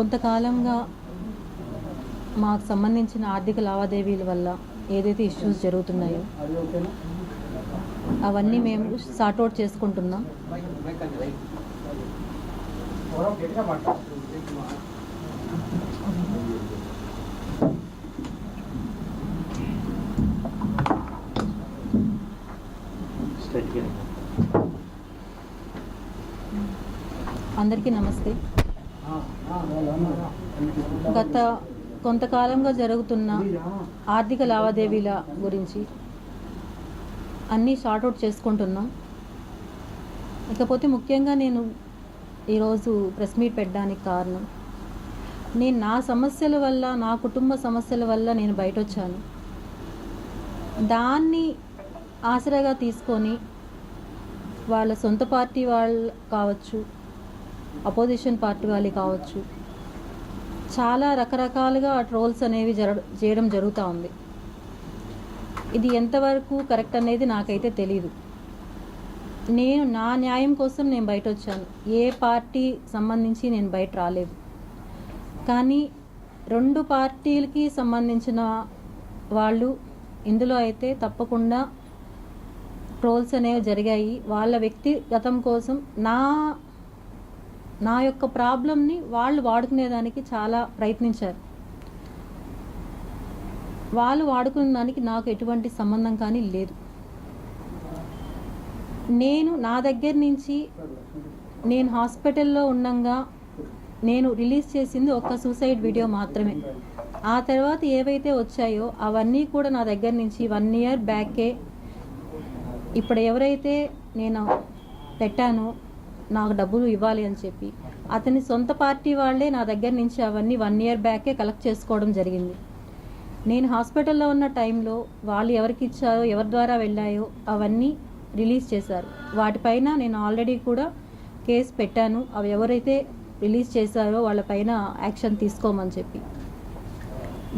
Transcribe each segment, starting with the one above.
కొంతకాలంగా మాకు సంబంధించిన ఆర్థిక లావాదేవీల వల్ల ఏదైతే ఇష్యూస్ జరుగుతున్నాయో అవన్నీ మేము సార్ట్అవుట్ చేసుకుంటున్నాం. అందరికీ నమస్తే. గత కొంతకాలంగా జరుగుతున్న ఆర్థిక లావాదేవీల గురించి అన్నీ షార్ట్అవుట్ చేసుకుంటున్నాం. ఇకపోతే ముఖ్యంగా నేను ఈరోజు ప్రెస్ మీట్ పెట్టడానికి కారణం నేను నా సమస్యల వల్ల నా కుటుంబ సమస్యల వల్ల నేను బయట వచ్చాను దాన్ని ఆసరాగా తీసుకొని వాళ్ళ సొంత పార్టీ వాళ్ళు కావచ్చు అపోజిషన్ పార్టీ వాళ్ళు కావచ్చు చాలా రకరకాలుగా ట్రోల్స్ అనేవి జర చేయడం జరుగుతూ ఉంది. ఇది ఎంతవరకు కరెక్ట్ అనేది నాకైతే తెలియదు నేను నా న్యాయం కోసం నేను బయట వచ్చాను ఏ పార్టీ సంబంధించి నేను బయట రాలేదు. కానీ రెండు పార్టీలకి సంబంధించిన వాళ్ళు ఇందులో అయితే తప్పకుండా ట్రోల్స్ అనేవి జరిగాయి. వాళ్ళ వ్యక్తిగతం కోసం నా నా యొక్క ప్రాబ్లమ్ని వాళ్ళు వాడుకునేదానికి చాలా ప్రయత్నించారు. వాళ్ళు వాడుకునే దానికి నాకు ఎటువంటి సంబంధం కానీ లేదు. నేను నా దగ్గర నుంచి నేను హాస్పిటల్లో ఉండంగా నేను రిలీజ్ చేసింది ఒక్క సూసైడ్ వీడియో మాత్రమే. ఆ తర్వాత ఏవైతే వచ్చాయో అవన్నీ కూడా నా దగ్గర నుంచి వన్ ఇయర్ బ్యాకే ఇప్పుడు ఎవరైతే నేను పెట్టానో నాకు డబ్బులు ఇవ్వాలి అని చెప్పి అతని సొంత పార్టీ వాళ్ళే నా దగ్గర నుంచి అవన్నీ వన్ ఇయర్ బ్యాకే కలెక్ట్ చేసుకోవడం జరిగింది. నేను హాస్పిటల్లో ఉన్న టైంలో వాళ్ళు ఎవరికి ఇచ్చారో ఎవరి ద్వారా వెళ్ళాయో అవన్నీ రిలీజ్ చేశారు. వాటిపైన నేను ఆల్రెడీ కూడా కేసు పెట్టాను. అవి ఎవరైతే రిలీజ్ చేశారో వాళ్ళపైన యాక్షన్ తీసుకోమని చెప్పి.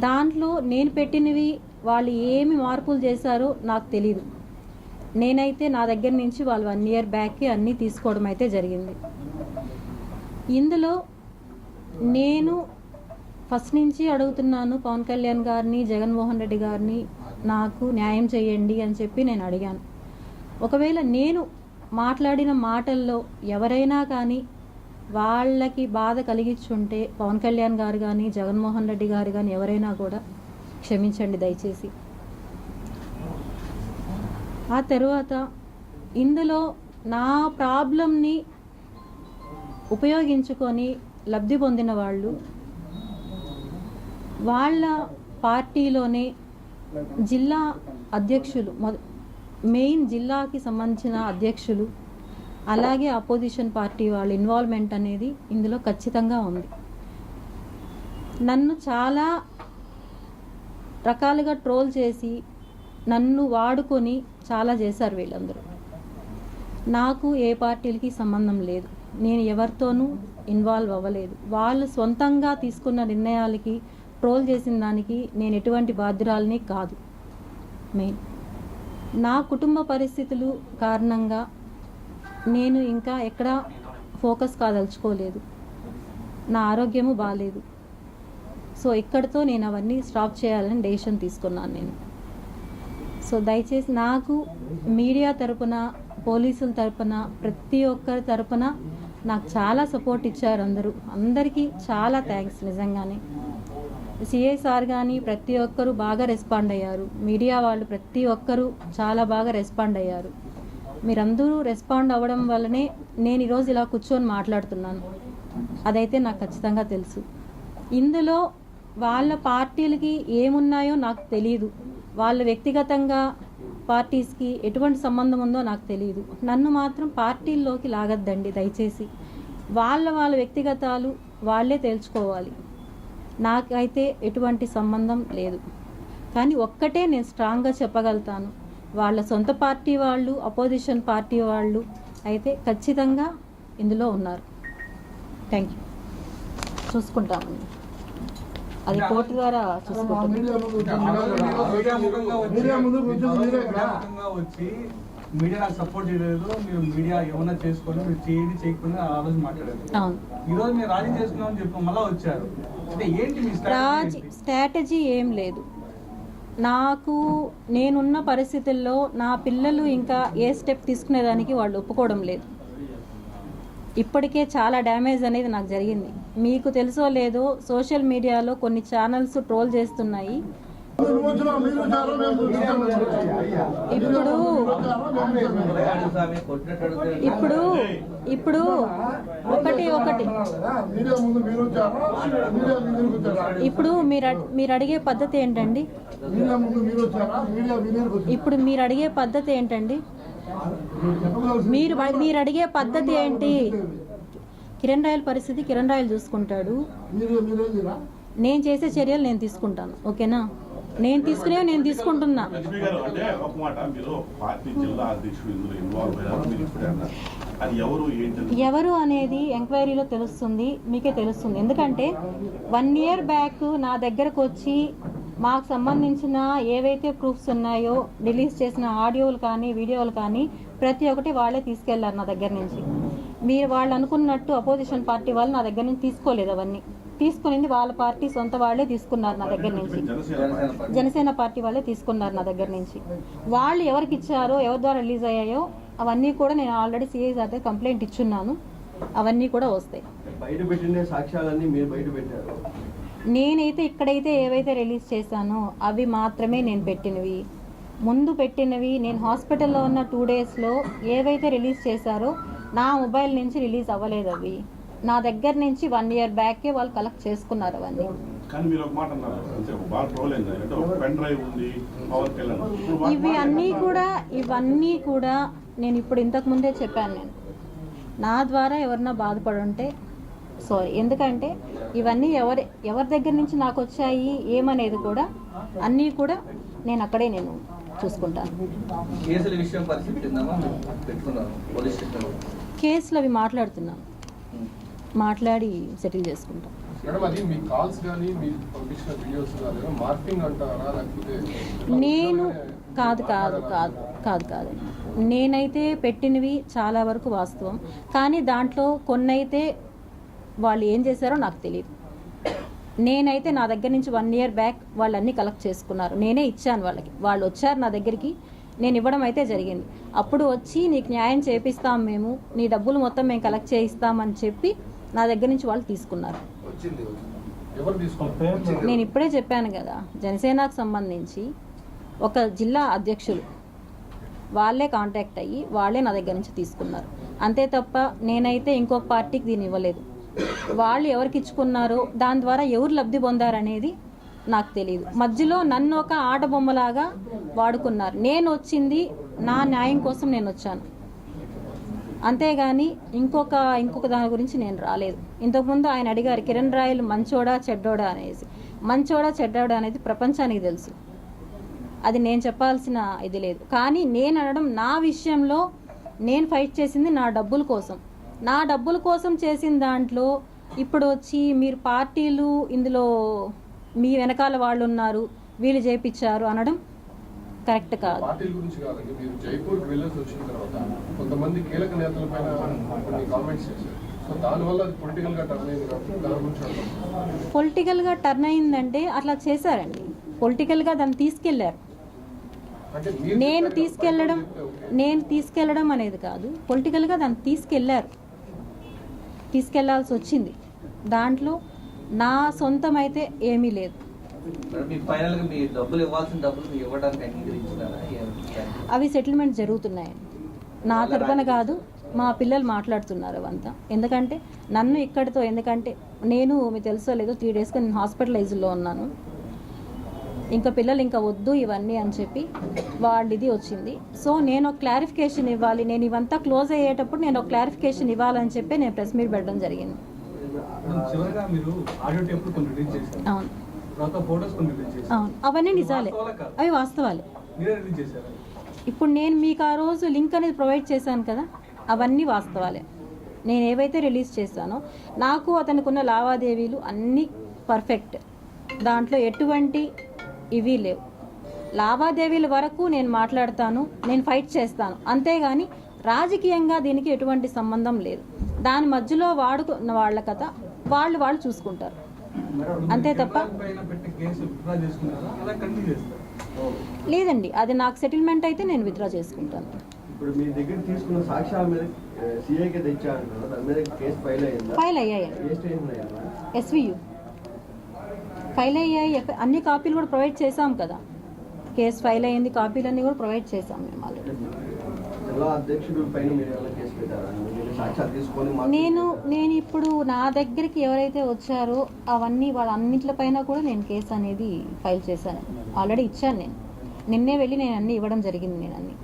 దాంట్లో నేను పెట్టినవి వాళ్ళు ఏమి మార్పులు చేశారో నాకు తెలియదు నేనైతే నా దగ్గర నుంచి వాళ్ళు వన్ ఇయర్ బ్యాక్కి అన్నీ తీసుకోవడం అయితే జరిగింది. ఇందులో నేను ఫస్ట్ నుంచి అడుగుతున్నాను పవన్ కళ్యాణ్ గారిని జగన్మోహన్ రెడ్డి గారిని నాకు న్యాయం చేయండి అని చెప్పి నేను అడిగాను. ఒకవేళ నేను మాట్లాడిన మాటల్లో ఎవరైనా కానీ వాళ్ళకి బాధ కలిగించుంటే పవన్ కళ్యాణ్ గారు కానీ జగన్మోహన్ రెడ్డి గారు కానీ ఎవరైనా కూడా క్షమించండి దయచేసి. ఆ తర్వాత ఇందులో నా ప్రాబ్లంని ఉపయోగించుకొని లబ్ధి పొందిన వాళ్ళు వాళ్ళ పార్టీలోనే జిల్లా అధ్యక్షులు మొద మెయిన్ జిల్లాకి సంబంధించిన అధ్యక్షులు అలాగే అపోజిషన్ పార్టీ వాళ్ళ ఇన్వాల్వ్మెంట్ అనేది ఇందులో ఖచ్చితంగా ఉంది. నన్ను చాలా రకాలుగా ట్రోల్ చేసి నన్ను వాడుకొని చాలా చేశారు వీళ్ళందరూ. నాకు ఏ పార్టీలకి సంబంధం లేదు. నేను ఎవరితోనూ ఇన్వాల్వ్ అవ్వలేదు. వాళ్ళు సొంతంగా తీసుకున్న నిర్ణయాలకి ట్రోల్ చేసిన దానికి నేను ఎటువంటి బాధ్యురాలని కాదు. మెయిన్. నా కుటుంబ పరిస్థితులు కారణంగా నేను ఇంకా ఎక్కడా ఫోకస్ కాదలుచుకోలేదు. నా ఆరోగ్యము బాగాలేదు సో ఇక్కడితో నేను అవన్నీ స్టాప్ చేయాలని డెసిషన్ తీసుకున్నాను నేను. సో దయచేసి నాకు మీడియా తరపున పోలీసుల తరపున ప్రతి ఒక్కరి తరపున నాకు చాలా సపోర్ట్ ఇచ్చారు అందరూ. అందరికీ చాలా థ్యాంక్స్ నిజంగానే. సిఐసార్ కానీ ప్రతి ఒక్కరూ బాగా రెస్పాండ్ అయ్యారు. మీడియా వాళ్ళు ప్రతి ఒక్కరూ చాలా బాగా రెస్పాండ్ అయ్యారు. మీరందరూ రెస్పాండ్ అవ్వడం వల్లనే నేను ఈరోజు ఇలా కూర్చొని మాట్లాడుతున్నాను. అదైతే నాకు ఖచ్చితంగా తెలుసు. ఇందులో వాళ్ళ పార్టీలకి ఏమున్నాయో నాకు తెలియదు వాళ్ళ వ్యక్తిగతంగా పార్టీస్కి ఎటువంటి సంబంధం ఉందో నాకు తెలియదు నన్ను మాత్రం పార్టీల్లోకి లాగద్దండి దయచేసి. వాళ్ళ వాళ్ళ వ్యక్తిగతాలు వాళ్ళే తేల్చుకోవాలి. నాకైతే ఎటువంటి సంబంధం లేదు. కానీ ఒక్కటే నేను స్ట్రాంగ్గా చెప్పగలుగుతాను. వాళ్ళ సొంత పార్టీ వాళ్ళు అపోజిషన్ పార్టీ వాళ్ళు అయితే ఖచ్చితంగా ఇందులో ఉన్నారు. థ్యాంక్ యూ చూసుకుంటామండి. అది కోర్టు ద్వారా మీడియా వచ్చి నాకు సపోర్ట్ చేయలేదు మీరు మీడియా ఏమన్నా చేసుకొని మీరు చేయండి చేయకుండా ఆ రోజు మాట్లాడారు. అవును. ఈ రోజు మీరు రాజీ చేసుకున్నామని చెప్పి మళ్ళీ వచ్చారు. అంటే ఏంటి మీ రాజ్ స్ట్రాటజీ స్ట్రాటజీ ఏం లేదు. నాకు నేనున్న పరిస్థితుల్లో నా పిల్లలు ఇంకా ఏ స్టెప్ తీసుకునేదానికి వాళ్ళు ఒప్పుకోవడం లేదు. ఇప్పటికే చాలా డ్యామేజ్ అనేది నాకు జరిగింది. మీకు తెలుసో లేదో సోషల్ మీడియాలో కొన్ని ఛానల్స్ ట్రోల్ చేస్తున్నాయి. ఇప్పుడు ఇప్పుడు ఇప్పుడు ఒకటి ఒకటి. ఇప్పుడు మీరు మీరు అడిగే పద్ధతి ఏంటండి? ఇప్పుడు మీరు అడిగే పద్ధతి ఏంటండి? మీరు మీరు అడిగే పద్ధతి ఏంటి? కిరణ్ రాయల్ పరిస్థితి కిరణ్ రాయల్ చూసుకుంటాడు. నేను చేసే చర్యలు నేను తీసుకుంటాను. ఓకేనా? నేను తీసుకునేవి నేను తీసుకుంటున్నా. లక్ష్మి గారు అంటే ఒక మాట మీరు పార్టీ జిల్లా అధ్యక్షుడు ఇందులో ఇన్వాల్వ్ అయ్యారు? మీరు ఇప్పుడే అన్నారు. అది ఎవరు ఏంటని ఎవరు అనేది ఎంక్వైరీలో తెలుస్తుంది మీకే తెలుస్తుంది. ఎందుకంటే వన్ ఇయర్ బ్యాక్ నా దగ్గరకు వచ్చి మాకు సంబంధించిన ఏవైతే ప్రూఫ్స్ ఉన్నాయో రిలీజ్ చేసిన ఆడియోలు కానీ వీడియోలు కానీ ప్రతి ఒక్కటి వాళ్ళే తీసుకెళ్ళారు నా దగ్గర నుంచి. మీరు వాళ్ళు అనుకున్నట్టు అపోజిషన్ పార్టీ వాళ్ళు నా దగ్గర నుంచి తీసుకోలేదు అవన్నీ. తీసుకునింది వాళ్ళ పార్టీ సొంత వాళ్ళే తీసుకున్నారు నా దగ్గర నుంచి. జనసేన పార్టీ. వాళ్ళే తీసుకున్నారు నా దగ్గర నుంచి. వాళ్ళు ఎవరికి ఇచ్చారో ఎవరి ద్వారా రిలీజ్ అయ్యాయో అవన్నీ కూడా నేను ఆల్రెడీ సిఐ దగ్గర కంప్లైంట్ ఇచ్చున్నాను. అవన్నీ కూడా వస్తాయి. బయట పెట్టిన సాక్ష్యాలన్నీ మీరు బయట పెట్టారు. నేనైతే ఇక్కడైతే ఏవైతే రిలీజ్ చేశానో అవి మాత్రమే నేను పెట్టినవి. ముందు పెట్టినవి నేను హాస్పిటల్లో ఉన్న టూ డేస్లో ఏవైతే రిలీజ్ చేశారో నా మొబైల్ నుంచి రిలీజ్ అవ్వలేదు అవి. నా దగ్గర నుంచి వన్ ఇయర్ బ్యాకే వాళ్ళు కలెక్ట్ చేసుకున్నారు అవన్నీ. ఇవి అన్నీ కూడా ఇవన్నీ కూడా నేను ఇప్పుడు ఇంతకు ముందే చెప్పాను నేను. నా ద్వారా ఎవరన్నా బాధపడి సారీ ఎందుకంటే ఇవన్నీ ఎవరి ఎవరి దగ్గర నుంచి నాకు వచ్చాయి ఏమనేది కూడా అన్నీ కూడా నేను అక్కడే నేను చూసుకుంటాను. కేసుల అవి మాట్లాడుతున్నాం. మాట్లాడి సెటిల్ చేసుకుంటాం. మేడం అది మీ కాల్స్ కానీ మీ పంపించిన వీడియోస్ కానీ మార్పింగ్ అంటారా? లేకపోతే నేను కాదు కాదు కాదు కాదు కాదు. నేనైతే పెట్టినవి చాలా వరకు వాస్తవం. కానీ దాంట్లో కొన్నైతే వాళ్ళు ఏం చేశారో నాకు తెలియదు నేనైతే నా దగ్గర నుంచి వన్ ఇయర్ బ్యాక్ వాళ్ళన్నీ కలెక్ట్ చేసుకున్నారు. నేనే ఇచ్చాను వాళ్ళకి. వాళ్ళు వచ్చారు నా దగ్గరికి నేను ఇవ్వడం అయితే జరిగింది. అప్పుడు వచ్చి నీకు న్యాయం చేపిస్తాం మేము నీ డబ్బులు మొత్తం మేము కలెక్ట్ చేయిస్తామని చెప్పి నా దగ్గర నుంచి వాళ్ళు తీసుకున్నారు. వచ్చింది ఎవరు తీసుకుంటారు నేను ఇప్పుడే చెప్పాను కదా జనసేనకు సంబంధించి ఒక జిల్లా అధ్యక్షులు వాళ్ళే కాంటాక్ట్ అయ్యి వాళ్ళే నా దగ్గర నుంచి తీసుకున్నారు. అంతే తప్ప నేనైతే ఇంకొక పార్టీకి దీన్ని ఇవ్వలేదు. వాళ్ళు ఎవరికి ఇచ్చుకున్నారో దాని ద్వారా ఎవరు లబ్ధి పొందారనేది నాకు తెలియదు మధ్యలో నన్ను ఒక ఆట బొమ్మలాగా వాడుకున్నారు. నేను వచ్చింది నా న్యాయం కోసం నేను వచ్చాను. అంతేగాని ఇంకొక ఇంకొక దాని గురించి నేను రాలేదు. ఇంతకుముందు ఆయన అడిగారు కిరణ్ రాయలు మంచోడా చెడ్డోడా? అనేసి. మంచోడా చెడ్డోడా అనేది ప్రపంచానికి తెలుసు. అది నేను చెప్పాల్సిన ఇది లేదు. కానీ నేను అనడం నా విషయంలో నేను ఫైట్ చేసింది నా డబ్బుల కోసం. నా డబ్బుల కోసం చేసిన దాంట్లో ఇప్పుడు వచ్చి మీరు పార్టీలు ఇందులో మీ వెనకాల వాళ్ళు ఉన్నారు వీళ్ళు చేపించారు అనడం కరెక్ట్ కాదు. పొలిటికల్గా టర్న్ అయిందంటే అట్లా చేశారండి. పొలిటికల్గా దాన్ని తీసుకెళ్ళారు. నేను తీసుకెళ్ళడం. నేను తీసుకెళ్ళడం అనేది కాదు. పొలిటికల్గా దాన్ని తీసుకెళ్ళారు. తీసుకెళ్ళాల్సి వచ్చింది. దాంట్లో నా సొంతం అయితే ఏమీ లేదు. అవి సెటిల్మెంట్ జరుగుతున్నాయి నా తరపున కాదు మా పిల్లలు మాట్లాడుతున్నారు అవంతా. ఎందుకంటే నన్ను ఇక్కడితో ఎందుకంటే నేను మీకు తెలుసో లేదో త్రీ డేస్గా నేను హాస్పిటలైజ్లో ఉన్నాను. ఇంకా పిల్లలు ఇంకా వద్దు ఇవన్నీ అని చెప్పి వాళ్ళ ఇది వచ్చింది. సో నేను ఒక క్లారిఫికేషన్ ఇవ్వాలి. నేను ఇవంతా క్లోజ్ అయ్యేటప్పుడు నేను ఒక క్లారిఫికేషన్ ఇవ్వాలని చెప్పి నేను ప్రెస్ మీట్ పెట్టడం జరిగింది. అవును. అవును. అవన్నీ నిజాలే? అవి వాస్తవాలే. ఇప్పుడు నేను మీకు ఆ రోజు లింక్ అనేది ప్రొవైడ్ చేశాను కదా అవన్నీ వాస్తవాలే. నేను ఏవైతే రిలీజ్ చేశానో నాకు అతనికి ఉన్న లావాదేవీలు అన్నీ పర్ఫెక్ట్ దాంట్లో ఎటువంటి ఇవి లేవు. లావాదేవీల వరకు నేను మాట్లాడతాను నేను ఫైట్ చేస్తాను. అంతేగాని రాజకీయంగా దీనికి ఎటువంటి సంబంధం లేదు. దాని మధ్యలో వాడుకున్న వాళ్ళ కథ వాళ్ళు వాళ్ళు చూసుకుంటారు. అంతే తప్ప లేదండి అది నాకు సెటిల్మెంట్ అయితే నేను విత్డ్రా చేసుకుంటాను. ఇప్పుడు మీ దగ్గర తీసుకున్న సాక్ష్యాల మీద సిఐకి తెచ్చారంటారు దాని మీద కేసు ఫైల్ అయ్యాయి ఎస్వియు ఫైల్ అయ్యాయి అన్ని కాపీలు కూడా ప్రొవైడ్ చేశాం కదా. కేసు ఫైల్ అయ్యింది కాపీలన్నీ కూడా ప్రొవైడ్ చేశాం మేము ఆల్రెడీ. జిల్లా అధ్యక్షుడు పైన మీరు ఏమైనా కేసు పెట్టారా? మీరు సాక్ష్యాలు తీసుకొని మాకు నేను నేను ఇప్పుడు నా దగ్గరికి ఎవరైతే వచ్చారో అవన్నీ వాళ్ళ అన్నింటిపైన కూడా నేను కేసు అనేది ఫైల్ చేశాను. ఆల్రెడీ ఇచ్చాను నేను. నిన్నే వెళ్ళి నేను అన్నీ ఇవ్వడం జరిగింది నేను అన్ని.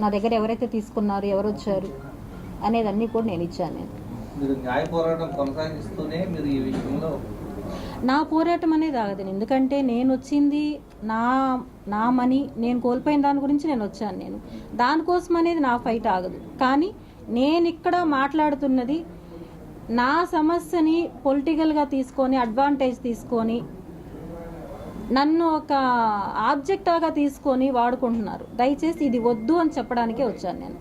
నా దగ్గర ఎవరైతే తీసుకున్నారు ఎవరు వచ్చారు అనేది అన్నీ కూడా నేను ఇచ్చాను నేను. మీరు న్యాయ పోరాటం కొనసాగిస్తూనే మీరు ఈ విషయంలో నా పోరాటం అనేది ఆగదు. ఎందుకంటే నేను వచ్చింది నా నా మనీ నేను కోల్పోయిన దాని గురించి నేను వచ్చాను నేను. దానికోసం అనేది నా ఫైట్ ఆగదు. కానీ నేను ఇక్కడ మాట్లాడుతున్నది నా సమస్యని పొలిటికల్గా తీసుకొని అడ్వాంటేజ్ తీసుకొని నన్ను ఒక ఆబ్జెక్టాగా తీసుకొని వాడుకుంటున్నారు. దయచేసి ఇది వద్దు అని చెప్పడానికే వచ్చాను నేను.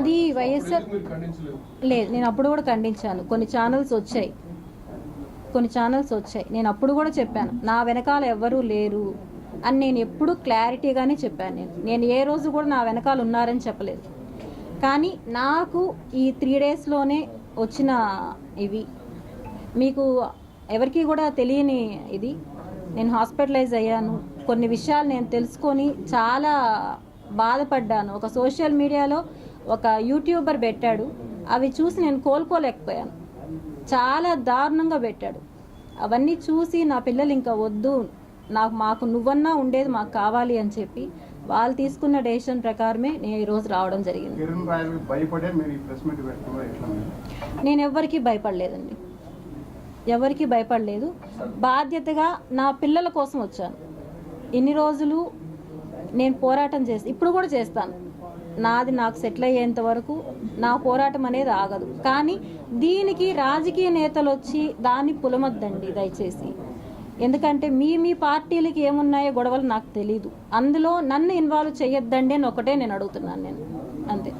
అది వైఎస్ఆర్ లేదు నేను అప్పుడు కూడా ఖండించాను. కొన్ని ఛానల్స్ వచ్చాయి. కొన్ని ఛానల్స్ వచ్చాయి. నేను అప్పుడు కూడా చెప్పాను నా వెనకాల ఎవ్వరూ లేరు అని నేను ఎప్పుడు క్లారిటీగానే చెప్పాను నేను. నేను ఏ రోజు కూడా నా వెనకాల ఉన్నారని చెప్పలేదు. కానీ నాకు ఈ త్రీ డేస్లోనే వచ్చిన ఇవి. మీకు ఎవరికి కూడా తెలియని ఇది. నేను హాస్పిటలైజ్ అయ్యాను. కొన్ని విషయాలు నేను తెలుసుకొని చాలా బాధపడ్డాను. ఒక సోషల్ మీడియాలో ఒక యూట్యూబర్ పెట్టాడు. అవి చూసి నేను కోలుకోలేకపోయాను. చాలా దారుణంగా పెట్టాడు. అవన్నీ చూసి నా పిల్లలు ఇంకా వద్దు. నాకు మాకు నువ్వన్నా ఉండేది మాకు కావాలి అని చెప్పి వాళ్ళు తీసుకున్న డెసిషన్ ప్రకారమే నేను ఈరోజు రావడం జరిగింది? నేను ఎవరికి భయపడలేదండి. ఎవరికి భయపడలేదు. బాధ్యతగా నా పిల్లల కోసం వచ్చాను. ఇన్ని రోజులు నేను పోరాటం చేసి ఇప్పుడు కూడా చేస్తాను. నాది నాకు సెటిల్ అయ్యేంత వరకు నా పోరాటం అనేది ఆగదు. కానీ దీనికి రాజకీయ నేతలు వచ్చి దాన్ని పులమొద్దండి దయచేసి. ఎందుకంటే మీ మీ పార్టీలకి ఏమున్నాయో గొడవలు నాకు తెలియదు అందులో నన్ను ఇన్వాల్వ్ చేయొద్దండి అని ఒకటే నేను అడుగుతున్నాను నేను. అంతే.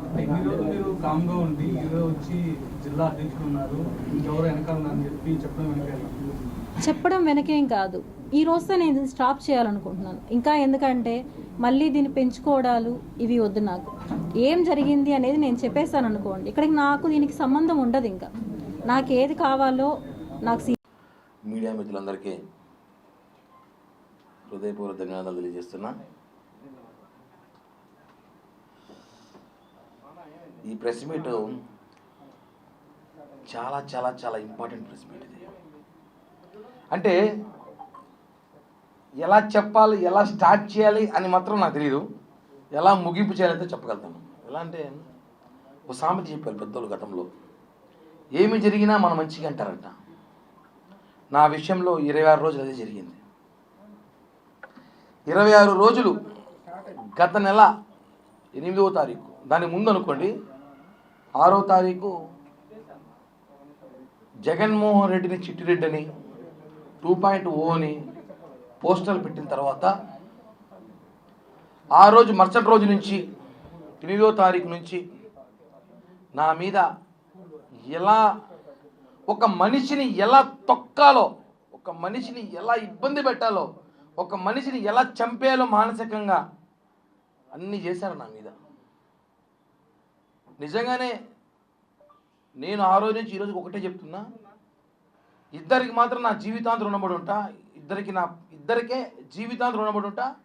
చెప్పడం వెనకేం కాదు. ఈ రోజుతో నేను దీన్ని స్టాప్ చేయాలనుకుంటున్నాను. ఇంకా ఎందుకంటే మళ్ళీ దీన్ని పెంచుకోవడాలు ఇవి వద్దు నాకు. ఏం జరిగింది అనేది నేను చెప్పేస్తాను అనుకోండి. ఇక్కడికి నాకు దీనికి సంబంధం ఉండదు ఇంకా. నాకు ఏది కావాలో నాకు మీడియా మిత్రులందరికీ హృదయపూర్వక ధన్యవాదాలు తెలియజేస్తున్నా. ఈ ప్రెస్ మీట్ చాలా చాలా చాలా ఇంపార్టెంట్ ప్రెస్ మీట్ ఇది. అంటే ఎలా చెప్పాలి ఎలా స్టార్ట్ చేయాలి అని మాత్రం నాకు తెలియదు ఎలా ముగింపు చేయాలంటే చెప్పగలుగుతాను. ఎలా అంటే ఒక సామెత చెప్పారు పెద్దోళ్ళు గతంలో ఏమి జరిగినా మనం మంచిగా అంటారంట. నా విషయంలో ఇరవై ఆరు రోజులు అదే జరిగింది. ఇరవై ఆరు రోజులు గత నెల ఎనిమిదవ తారీఖు. దాని ముందు అనుకోండి ఆరో తారీఖు జగన్మోహన్ రెడ్డిని చిట్టిరెడ్డి అని టూ పాయింట్ ఓ అని పోస్టర్లు పెట్టిన తర్వాత ఆ రోజు మరుసటి రోజు నుంచి ఎనిమిదో తారీఖు నుంచి నా మీద ఎలా ఒక మనిషిని ఎలా తొక్కాలో ఒక మనిషిని ఎలా ఇబ్బంది పెట్టాలో ఒక మనిషిని ఎలా చంపేయాలో మానసికంగా అన్నీ చేశారు నా మీద. నిజంగానే నేను ఆ రోజు నుంచి ఈరోజు ఒకటే చెప్తున్నా. ఇద్దరికి మాత్రం నా జీవితాంతం రుణపడి ఉంటా. ఇద్దరికి నా ఇద్దరికే జీవితాంతం రుణపడి ఉంటా.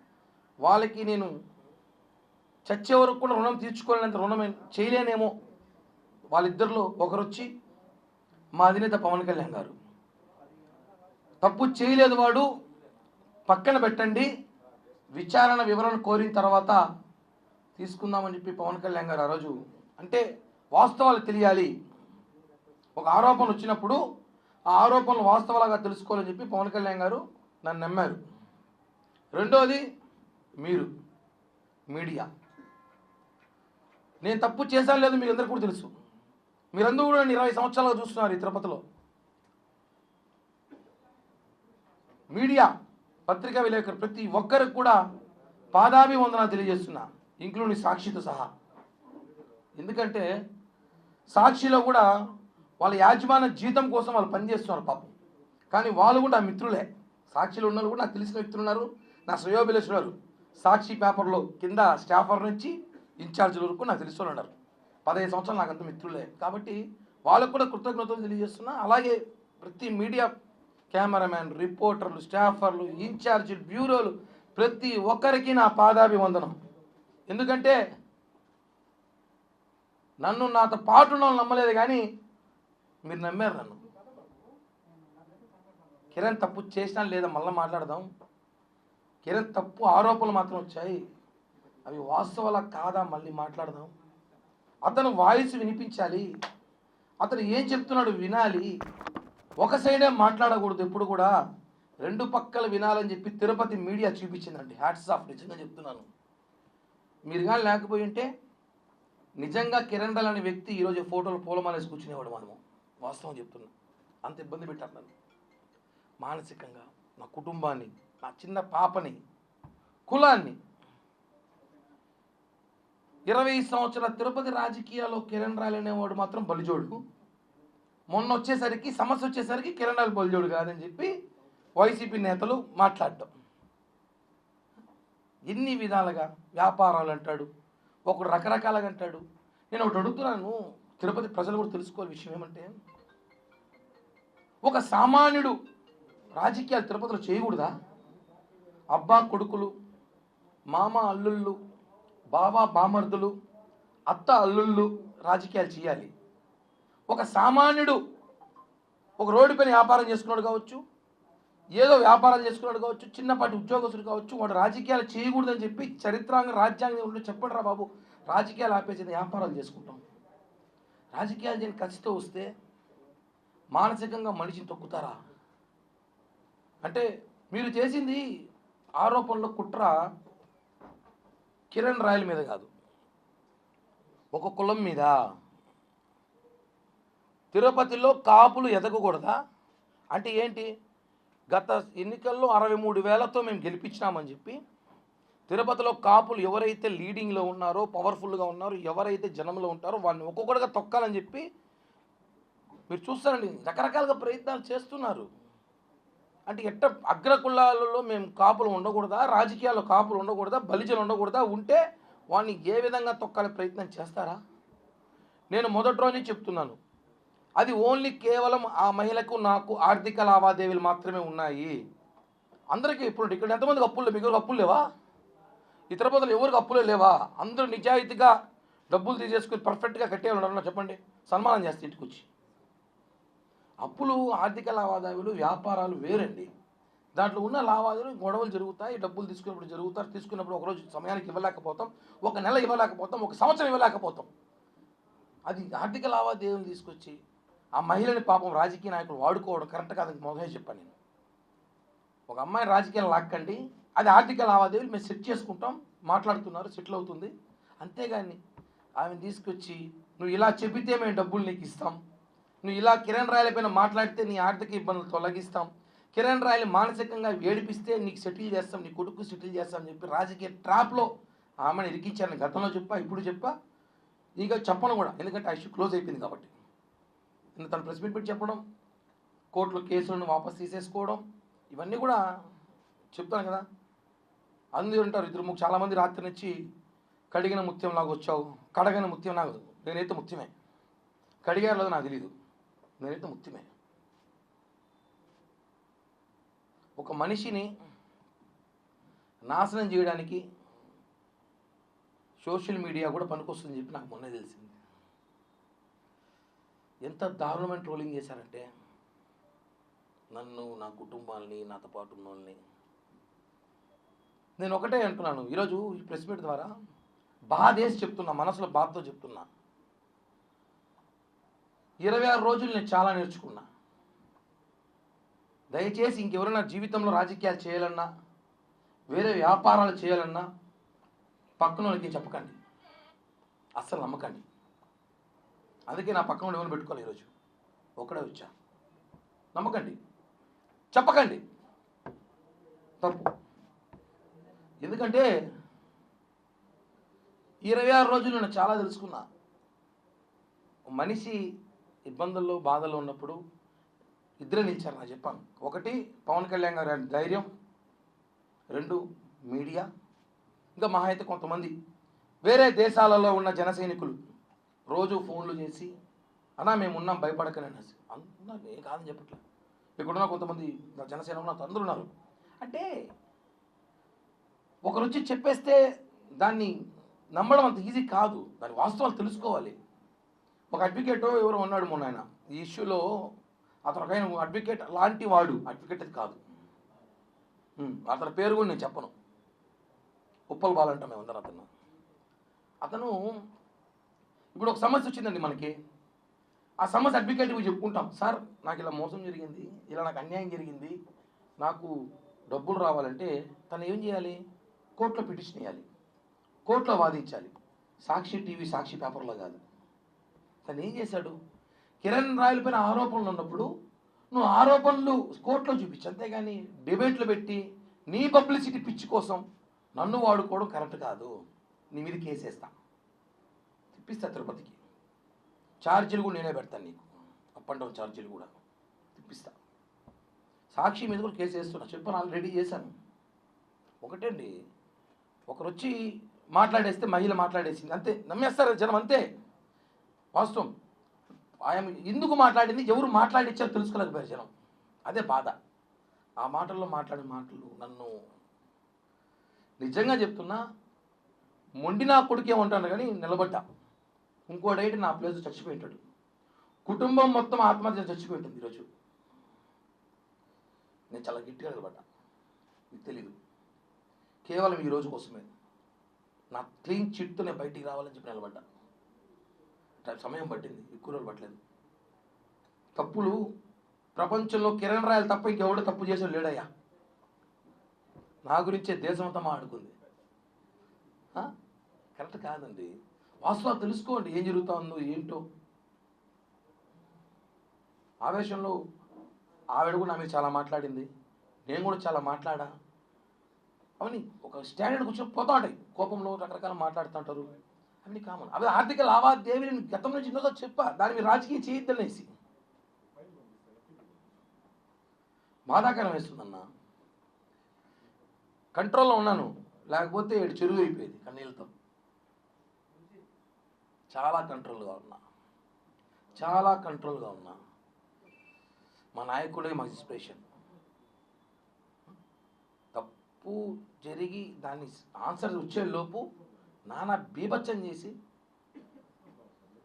వాళ్ళకి నేను చచ్చే వరకు కూడా రుణం తీర్చుకోలేనంత రుణం చేయలేనేమో వాళ్ళిద్దరిలో ఒకరు వచ్చి మా అధినేత పవన్ కళ్యాణ్ గారు. తప్పు చేయలేదు వాడు. పక్కన పెట్టండి. విచారణ వివరణ కోరిన తర్వాత తీసుకుందామని చెప్పి పవన్ కళ్యాణ్ గారు ఆ రోజు అంటే వాస్తవాలు తెలియాలి. ఒక ఆరోపణ వచ్చినప్పుడు ఆ ఆరోపణలు వాస్తవాలుగా తెలుసుకోవాలని చెప్పి పవన్ కళ్యాణ్ గారు నన్ను నమ్మారు. రెండోది మీరు మీడియా. నేను తప్పు చేశాను లేదు మీకు అందరికీ కూడా తెలుసు. మీరందరూ కూడా ఇరవై సంవత్సరాలుగా చూస్తున్నారు ఈ తిరుపతిలో. మీడియా పత్రికా విలేకరు ప్రతి ఒక్కరికి కూడా పాదాభివందన తెలియజేస్తున్నా ఇంక్లూడింగ్ సాక్షితో సహా. ఎందుకంటే సాక్షిలో కూడా వాళ్ళ యాజమాన్య జీతం కోసం వాళ్ళు పనిచేస్తున్నారు పాపం. కానీ వాళ్ళు కూడా నా మిత్రులే. సాక్షిలో ఉన్న కూడా నాకు తెలిసిన వ్యక్తులు ఉన్నారు నా శ్రేయోభిలేషులు సాక్షి పేపర్లో కింద స్టాఫర్ నుంచి ఇన్ఛార్జీల వరకు నాకు తెలిసిన ఉన్నారు. పదహైదు సంవత్సరాలు నాకు అంత మిత్రులే. కాబట్టి వాళ్ళకు కూడా కృతజ్ఞతలు తెలియజేస్తున్నా. అలాగే ప్రతి మీడియా కెమెరామ్యాన్ రిపోర్టర్లు స్టాఫర్లు ఇన్ఛార్జీలు బ్యూరోలు ప్రతి ఒక్కరికి నా పాదాభివందనం. ఎందుకంటే నన్ను నాతో పాటు నమ్మలేదు కానీ మీరు నమ్మారు నన్ను. కిరణ్ తప్పు చేసినా లేదా మళ్ళీ మాట్లాడదాం. కిరణ్ తప్పు ఆరోపణలు మాత్రం వచ్చాయి. అవి వాస్తవాల కాదా మళ్ళీ మాట్లాడదాం. అతను వాయిస్ వినిపించాలి. అతను ఏం చెప్తున్నాడు వినాలి. ఒక సైడే మాట్లాడకూడదు. ఎప్పుడు కూడా రెండు పక్కలు వినాలని చెప్పి తిరుపతి మీడియా చూపించిందండి. హ్యాట్స్ ఆఫ్ నిజంగా చెప్తున్నాను. మీరు కానీ లేకపోయి ఉంటే నిజంగా కిరణ్ అనే వ్యక్తి ఈరోజు ఫోటోలు పూలమాలేసి కూర్చునేవాడు మనము. వాస్తవం చెప్తున్నా. అంత ఇబ్బంది పెట్టారు నన్ను. మానసికంగా నా కుటుంబాన్ని నా చిన్న పాపని కులాన్ని. ఇరవై సంవత్సరాల తిరుపతి రాజకీయాల్లో కిరణ్ రాయలు అనేవాడు మాత్రం బలిజోడు. మొన్న వచ్చేసరికి సమస్య వచ్చేసరికి కిరణ్ రాయల్ కాదని చెప్పి వైసీపీ నేతలు మాట్లాడటం ఎన్ని విధాలుగా వ్యాపారాలు అంటాడు ఒకడు రకరకాలుగా అంటాడు. నేను ఒకటి అడుగుతున్నాను తిరుపతి ప్రజలు కూడా తెలుసుకోవాలి విషయం ఏమంటే ఒక సామాన్యుడు రాజకీయాలు తిరుపతిలో చేయకూడదా? అబ్బా కొడుకులు మామ అల్లుళ్ళు బావ బామర్దులు అత్త అల్లుళ్ళు రాజకీయాలు చేయాలి. ఒక సామాన్యుడు ఒక రోడ్డు పైన వ్యాపారం చేసుకున్నాడు కావచ్చు ఏదో వ్యాపారం చేసుకున్నాడు కావచ్చు చిన్నపాటి ఉద్యోగస్తుడు కావచ్చు వాడు రాజకీయాలు చేయకూడదని చెప్పి చరిత్రాంగ రాజ్యాంగం ఉంటే చెప్పండి రా బాబు? రాజకీయాలు ఆపేసి వ్యాపారాలు చేసుకుంటాం. రాజకీయాలు చేయని కసితో వస్తే మానసికంగా మనిషిని తొక్కుతారా? అంటే మీరు చేసింది ఆరోపణలో కుట్ర కిరణ్ రాయల మీద కాదు. ఒక కులం మీద. తిరుపతిలో కాపులు ఎదగకూడదా? అంటే ఏంటి? గత ఎన్నికల్లో అరవై మూడు వేలతో మేము గెలిపించినామని చెప్పి తిరుపతిలో కాపులు ఎవరైతే లీడింగ్లో ఉన్నారో పవర్ఫుల్గా ఉన్నారో ఎవరైతే జనంలో ఉంటారో వాళ్ళని ఒక్కొక్కటిగా తొక్కాలని చెప్పి మీరు చూస్తారండి. రకరకాలుగా ప్రయత్నాలు చేస్తున్నారు. అంటే ఎట్ట అగ్ర కులాలలో మేము కాపులు ఉండకూడదా? రాజకీయాల్లో కాపులు ఉండకూడదా? బలిజలు ఉండకూడదా? ఉంటే వాడిని ఏ విధంగా తొక్కాలని ప్రయత్నం చేస్తారా? నేను మొదటి రోజు చెప్తున్నాను. అది ఓన్లీ కేవలం ఆ మహిళకు నాకు ఆర్థిక లావాదేవీలు మాత్రమే ఉన్నాయి. అందరికీ ఇప్పుడు ఇక్కడ ఎంతమందికి అప్పులు లేవు? మీకు అప్పులు లేవా? ఇతర బదులు ఎవరికి అప్పులే లేవా? అందరూ నిజాయితీగా డబ్బులు తీసేసుకుని పర్ఫెక్ట్గా కట్టేవాళ్ళు చెప్పండి. సన్మానం చేస్తే ఇంటికి వచ్చి. అప్పులు ఆర్థిక లావాదేవీలు వ్యాపారాలు వేరండి. దాంట్లో ఉన్న లావాదేవీలు గొడవలు జరుగుతాయి. డబ్బులు తీసుకున్నప్పుడు జరుగుతారు. తీసుకున్నప్పుడు ఒకరోజు సమయానికి ఇవ్వలేకపోతాం. ఒక నెల ఇవ్వలేకపోతాం. ఒక సంవత్సరం ఇవ్వలేకపోతాం. అది ఆర్థిక లావాదేవీలు తీసుకొచ్చి ఆ మహిళని పాపం రాజకీయ నాయకులు వాడుకోవడం కరెక్ట్ కాదు మొదలే చెప్పాను నేను. ఒక అమ్మాయిని రాజకీయాలు లాక్కండి అది ఆర్థిక లావాదేవీలు మేము సెట్ చేసుకుంటాం మాట్లాడుతున్నారు సెటిల్ అవుతుంది. అంతేగాని ఆమెను తీసుకొచ్చి నువ్వు ఇలా చెబితే మేము డబ్బులు నీకు ఇస్తాం. నువ్వు ఇలా కిరణ్ రాయల పైన మాట్లాడితే నీ ఆర్థిక ఇబ్బందులు తొలగిస్తాం. కిరణ్ రాయలు మానసికంగా ఏడిపిస్తే నీకు సెటిల్ చేస్తాం నీ కొడుకు సెటిల్ చేస్తాం అని చెప్పి రాజకీయ ట్రాప్లో ఆమెను ఇరికించాను. గతంలో చెప్పా ఇప్పుడు చెప్పా. ఇక చెప్పను కూడా ఎందుకంటే ఆ ఇష్యూ క్లోజ్ అయిపోయింది కాబట్టి. నిన్న తను ప్రెస్ మీట్ పెట్టి చెప్పడం కోర్టులో కేసులను వాపస్ తీసేసుకోవడం ఇవన్నీ కూడా చెప్తాను కదా. అందరూ ఉంటారు ఇద్దరు ముగ్గురు. చాలామంది రాత్రి నుంచి కడిగిన ముత్యం లాగా వచ్చావు కడగిన ముత్యం నాకు నేనైతే ముత్యమే. కడిగారు లేదో నాకు తెలియదు నేనైతే ముత్యమే. ఒక మనిషిని నాశనం చేయడానికి సోషల్ మీడియా కూడా పనికొస్తుందని చెప్పి నాకు మొన్నే తెలిసింది. ఎంత దారుణమైన ట్రోలింగ్ చేశారంటే నన్ను నా కుటుంబాలని నాతో పాటు ఉన్న వాళ్ళని నేను ఒకటే అంటున్నాను ఈరోజు ఈ ప్రెస్ మీట్ ద్వారా బాధేసి చెప్తున్నా మనసులో బాధతో చెప్తున్నా. ఇరవై ఆరు రోజులు నేను చాలా నేర్చుకున్నా. దయచేసి ఇంకెవరైనా జీవితంలో రాజకీయాలు చేయాలన్నా వేరే వ్యాపారాలు చేయాలన్నా పక్కన వాళ్ళకి చెప్పకండి. అస్సలు నమ్మకండి. అందుకే నా పక్కన ఉండి ఎవరు పెట్టుకోవాలి ఈరోజు. ఒక్కడే వచ్చా. నమ్మకండి. చెప్పకండి. తప్పు. ఎందుకంటే ఇరవై ఆరు రోజులు నేను చాలా తెలుసుకున్నా. మనిషి ఇబ్బందుల్లో బాధల్లో ఉన్నప్పుడు ఇద్దరే నిలిచారు నాకు చెప్పాను. ఒకటి పవన్ కళ్యాణ్ గారి ధైర్యం. రెండు మీడియా. ఇంకా మహా అయితే కొంతమంది. వేరే దేశాలలో ఉన్న జన సైనికులు. రోజు ఫోన్లు చేసి అన్నా మేము ఉన్నాం భయపడకనే అనేసి. అన్నా నేను కాదని చెప్పట్లేదు ఇక్కడున్న కొంతమంది నా జనసేన ఉన్నారు అందరూ ఉన్నారు. అంటే ఒకరు వచ్చి చెప్పేస్తే దాన్ని నమ్మడం అంత ఈజీ కాదు. దాని వాస్తవాలు తెలుసుకోవాలి. ఒక అడ్వకేటో ఎవరో ఉన్నాడు మొన్న ఆయన. ఈ ఇష్యూలో అతను ఒక ఆయన అడ్వకేట్ లాంటి వాడు. అడ్వకేట్ అది కాదు. అతని పేరు కూడా నేను చెప్పను. ఉప్పల్ బాల్ మేము అందరం అతను అతను ఇప్పుడు ఒక సమస్య వచ్చిందండి మనకి. ఆ సమస్య అడ్వకేట్కి చెప్పుకుంటాం. సార్ నాకు ఇలా మోసం జరిగింది. ఇలా నాకు అన్యాయం జరిగింది. నాకు డబ్బులు రావాలంటే తను ఏం చేయాలి? కోర్టులో పిటిషన్ వేయాలి. కోర్టులో వాదించాలి. సాక్షి టీవీ సాక్షి పేపర్లో కాదు. తను ఏం చేశాడు? కిరణ్ రాయల పైన ఆరోపణలు ఉన్నప్పుడు నువ్వు ఆరోపణలు కోర్టులో చూపించు. అంతేగాని డిబేట్లు పెట్టి నీ పబ్లిసిటీ పిచ్చి కోసం నన్ను వాడుకోవడం కరెక్ట్ కాదు. నీ మీద కేసేస్తాను తిప్పిస్తా తిరుపతికి. ఛార్జీలు కూడా నేనే పెడతాను నీకు. అప్ అండ్ డౌన్ ఛార్జీలు కూడా. తిప్పిస్తా. సాక్షి మీద కూడా కేసు వేస్తున్నా. చెప్పాను ఆల్రెడీ చేశాను. ఒకటే అండి. ఒకరు వచ్చి మాట్లాడేస్తే మహిళ మాట్లాడేసింది. అంతే. నమ్మేస్తారు జనం అంతే. వాస్తవం. ఆయన ఎందుకు మాట్లాడింది? ఎవరు మాట్లాడించారో తెలుసుకోలేకపోయారు జనం. అదే బాధ. ఆ మాటల్లో మాట్లాడే మాటలు నన్ను నిజంగా చెప్తున్నా మొండి నా కొడుకే ఉంటాను కానీ నిలబడ్డా. ఇంకోడైతే నా ప్లేస్ చచ్చిపోయింటాడు. కుటుంబం మొత్తం ఆత్మహత్య చచ్చిపోయింటుంది ఈరోజు. నేను చాలా గట్టిగా నిలబడ్డా. మీకు తెలీదు. కేవలం ఈ రోజు కోసమే. నా క్లీన్ చిట్తో నేను బయటికి రావాలని చెప్పి నిలబడ్డా. సమయం పట్టింది. ఎక్కువ రోజులు పట్టలేదు. తప్పులు ప్రపంచంలో కిరణ్ రాయలు తప్ప ఇంకెవడో తప్పు చేసాడు లేడయ్యా. నా గురించే దేశమంతమా ఆడుకుంది కరెక్ట్ కాదండి. వాస్తవాలు తెలుసుకోండి ఏం జరుగుతా ఉందో ఏంటో. ఆవేశంలో ఆవిడ కూడా నా మీద చాలా మాట్లాడింది. నేను కూడా చాలా మాట్లాడా? అవన్నీ ఒక స్టాండర్డ్ కూర్చొని పోతా ఉంటాయి. కోపంలో రకరకాల మాట్లాడుతుంటారు అవన్నీ కామన్. అవి ఆర్థిక లావాదేవీ నేను గతం నుంచి ఎన్నోదో చెప్పా. దాని మీద రాజకీయం చేయొద్దనేసి. బాధాకరం వేస్తుందన్న. కంట్రోల్లో ఉన్నాను. లేకపోతే ఏడు చెరువు అయిపోయేది కన్నీళ్ళతో చాలా కంట్రోల్గా ఉన్నా. చాలా కంట్రోల్గా ఉన్నా. మా నాయకుడే మా ఇన్స్పిరేషన్. తప్పు జరిగి దాన్ని ఆన్సర్ వచ్చేలోపు నానా బీభత్సం చేసి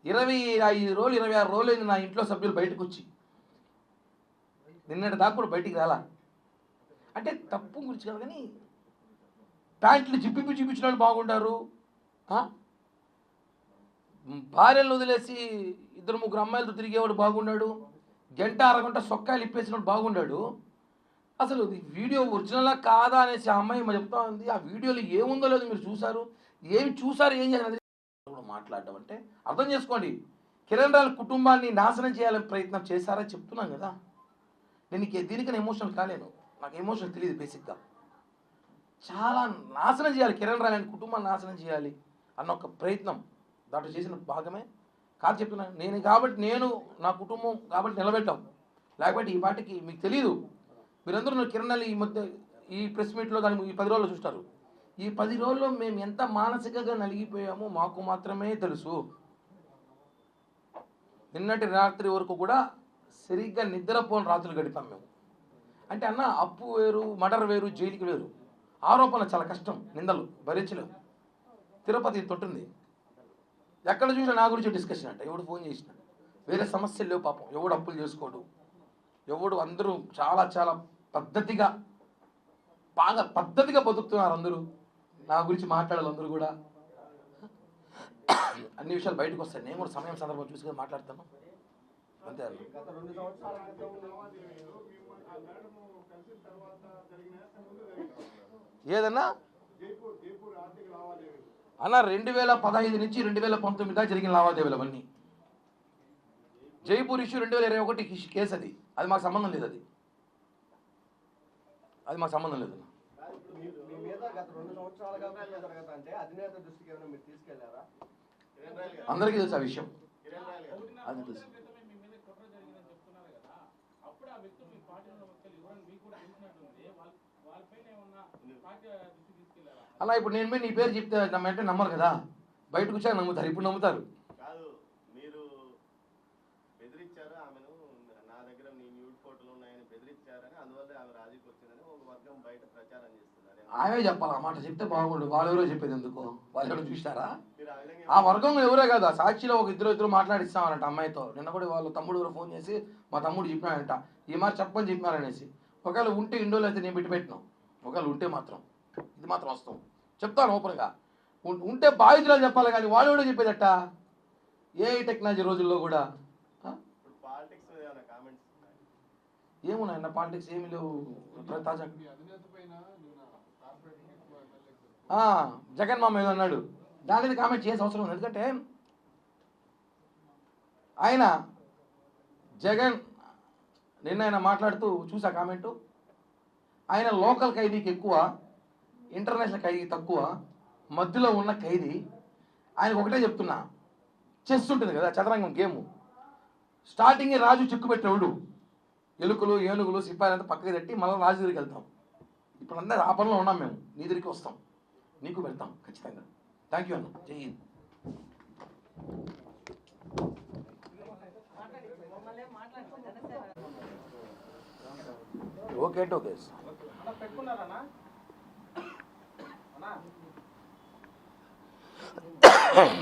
ఇరవై ఐదు రోజులు ఇరవై ఆరు రోజులు అయింది నా ఇంట్లో సభ్యులు బయటకు వచ్చి నిన్నటి దాకా కూడా బయటికి రాలా. అంటే తప్పు గురించి కాదు కానీ ప్యాంట్లు జిప్పిపి చూపించిన వాళ్ళు బాగుంటారు. భార్యలు వదిలేసి ఇద్దరు ముగ్గురు అమ్మాయిలతో తిరిగేవాడు బాగున్నాడు గంట అరగంట సొక్కాయలు ఇప్పేసినప్పుడు బాగున్నాడు అసలు వీడియో ఒరిజినలా కాదా అనేసి ఆ అమ్మాయి మరి చెప్తా ఉంది. ఆ వీడియోలో ఏముందో లేదో మీరు చూసారు ఏమి చూసారు ఏం చేయాలి కూడా మాట్లాడడం అంటే అర్థం చేసుకోండి. కిరణ్ రాయల కుటుంబాన్ని నాశనం చేయాలని ప్రయత్నం చేశారని చెప్తున్నాను కదా. నేను నీకు దీనికన్నా ఎమోషనల్ కాలేను. నాకు ఎమోషనల్ తెలియదు బేసిక్గా చాలా నాశనం చేయాలి కిరణ్ రాయని కుటుంబాన్ని నాశనం చేయాలి అన్న ఒక ప్రయత్నం. దాంట్లో చేసిన భాగమే. కాదు చెప్తున్నాను నేను కాబట్టి నేను నా కుటుంబం కాబట్టి నిలబెట్టాం. లేకపోతే ఈ పాటికి మీకు తెలియదు మీరందరూ కిరణాలు ఈ మధ్య ఈ ప్రెస్ మీట్లో దాని ఈ పది రోజులు చూస్తారు. ఈ పది రోజుల్లో మేము ఎంత మానసికంగా నలిగిపోయామో మాకు మాత్రమే తెలుసు. నిన్నటి రాత్రి వరకు కూడా సరిగ్గా నిద్రపోని రాత్రులు గడిపాం మేము. అంటే అన్న అప్పు వేరు మర్డర్ వేరు జైలుకి వేరు. ఆరోపణలు చాలా కష్టం నిందలు భరించలేము తిరుపతి తొట్టుంది. ఎక్కడ చూసినా నా గురించి డిస్కషన్ అంట. ఎవడు ఫోన్ చేసిన. వేరే సమస్యలు లేవు పాపం. ఎవడు అప్పులు చేసుకోడు. ఎవడు అందరూ చాలా చాలా పద్ధతిగా బాగా పద్ధతిగా బతుకుతున్నారు అందరూ. నా గురించి మాట్లాడాలి అందరూ కూడా. అన్ని విషయాలు బయటకు వస్తాయి. నేను కూడా సమయం సందర్భం చూసుకొని మాట్లాడతాను. అంతే ఏదన్నా? అన్న రెండు వేల పదహైదు నుంచి రెండు వేల పంతొమ్మిది దాకా జరిగిన లావాదేవీలు అవన్నీ. జైపూర్ ఇష్యూ రెండు వేల ఇరవై ఒకటి కేసు అది. అది మాకు సంబంధం లేదు అది. అది మాకు సంబంధం లేదు. కాదు, ఇప్పుడు మీరు మీ మీద గత రెండు సంవత్సరాలుగా కుట్ర జరగదంటే అధినేత దృష్టికి ఏమైనా మీరు తీసుకెళ్ళారా? అందరికీ తెలుసు ఆ విషయం. అలా ఇప్పుడు నేను పోయి నీ పేరు చెప్తే నమ్మంటే నమ్మరు కదా? బయటకు వచ్చాక నమ్ముతారు ఇప్పుడు నమ్ముతారు. కాదు మీరు బెదిరించారు ఆమెను నా దగ్గర నీ న్యూడ్ ఫోటోలు ఉన్నాయని బెదిరించారని అందువల్ల ఆమె రాజీకి వచ్చిందని ఒక వర్గం బయట ప్రచారం చేస్తున్నారు. ఆమె చెప్పాలి ఆ మాట చెప్తే బాగుండు. వాళ్ళు ఎవరో చెప్పేది ఎందుకు? వాళ్ళు ఎవరో చూస్తారా మీరు ఆ వర్గంలో ఎవరే కాదు ఆ సాక్షిలో ఒక ఇద్దరు ఇద్దరు మాట్లాడిస్తామన్నట అమ్మాయితో. నిన్న కూడా వాళ్ళ తమ్ముడు ఎవరో ఫోన్ చేసి మా తమ్ముడు చెప్పినాడంట. ఈ మాట చెప్పని చెప్పినారనేసి. ఒకవేళ ఉంటే ఇండోలో అయితే నేను పెట్టి పెట్టినాం. ఒకవేళ ఉంటే మాత్రం. ఇది మాత్రం వస్తాం చెప్తాను ఓపెన్గా. ఉంటే బాధితులు చెప్పాలి కానీ వాడు కూడా చెప్పేదట ఏ టెక్నాలజీ రోజుల్లో కూడా? ఏమున్నాయన్న పాలిటిక్స్ ఏమి లేవు. తాజా. జగన్ మామ ఏదో అన్నాడు. దాని మీద కామెంట్ చేయాల్సిన అవసరం ఉంది ఎందుకంటే ఆయన జగన్ నిన్న ఆయన మాట్లాడుతూ చూసా కామెంటు ఆయన లోకల్ ఖైదీకి ఎక్కువ ఇంటర్నేషనల్ ఖైదీ తక్కువ మధ్యలో ఉన్న ఖైదీ. ఆయనకు ఒకటే చెప్తున్నా చెస్ ఉంటుంది కదా చదరంగం గేమ్. స్టార్టింగ్ రాజు చిక్కు పెట్టేవాడు. ఎలుకలు ఏనుగులు సిపాయిలు అంతా పక్కకి తట్టి మళ్ళీ రాజు దగ్గరికి వెళ్తాం. ఇప్పుడు అందరూ ఆ పనిలో ఉన్నాం మేము. నీ దగ్గరికి వస్తాం. నీకు వెళ్తాం ఖచ్చితంగా. థ్యాంక్ యూ అన్న. జై హింద్. ఓకే అంటే ఓకే. フフフ。